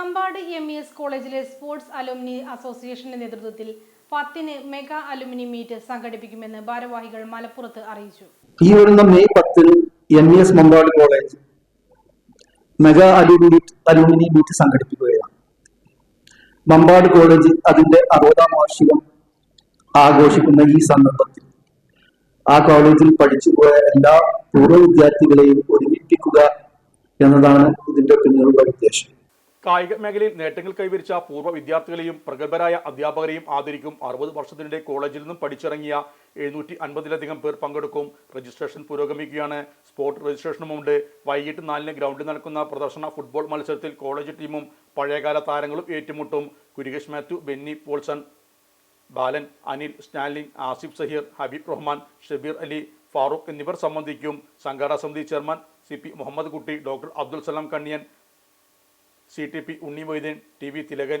Mambad M E S കോളേജിലെ sports alumni അസോസിയേഷന്റെ നേതൃത്വത്തിൽ പത്തിന് മെഗാ അലുമിനി മീറ്റ് സംഘടിപ്പിക്കുമെന്ന് ഭാരവാഹികൾ മലപ്പുറത്ത് അറിയിച്ചു. ഈ വരുന്ന മെയ് പത്തിന് M E S Mampad college mega alumni alumni meet സംഘടിപ്പിക്കുകയാണ്. Mampad college അതിന്റെ അറുപതാം വാർഷികം ആഘോഷിക്കുന്ന ഈ സന്ദർഭത്തിൽ ആ കോളേജിൽ പഠിച്ചുപോയ എല്ലാ പൂർവ വിദ്യാർത്ഥികളെയും ഒരുമിപ്പിക്കുക എന്നതാണ് ഇതിന്റെ പിന്നിലുള്ള ഉദ്ദേശം. കായിക മേഖലയിൽ നേട്ടങ്ങൾ കൈവരിച്ച പൂർവ വിദ്യാർത്ഥികളെയും പ്രഗത്ഭരായ അധ്യാപകരെയും ആദരിക്കും. അറുപത് വർഷത്തിനിടെ കോളേജിൽ നിന്നും പഠിച്ചിറങ്ങിയ എഴുന്നൂറ്റി അൻപതിലധികം പേർ പങ്കെടുക്കും. രജിസ്ട്രേഷൻ പുരോഗമിക്കുകയാണ്. സ്പോർട്ട് രജിസ്ട്രേഷനുമുണ്ട് വൈകിട്ട് നാലിന് ഗ്രൗണ്ടിൽ നടക്കുന്ന പ്രദർശന ഫുട്ബോൾ മത്സരത്തിൽ കോളേജ് ടീമും പഴയകാല താരങ്ങളും ഏറ്റുമുട്ടും. കുരികേഷ് മാത്യു ബെന്നി പോൾസൺ ബാലൻ അനിൽ സ്റ്റാലിൻ ആസിഫ് സഹീർ ഹബീബ് റഹ്മാൻ ഷബീർ അലി ഫാറൂഖ് എന്നിവർ സംബന്ധിക്കും. സംഘാടക സമിതി chairman C P Muhammad Kutty doctor Abdul Salam Kanniyan C T P Unni Moideen T V Thilakan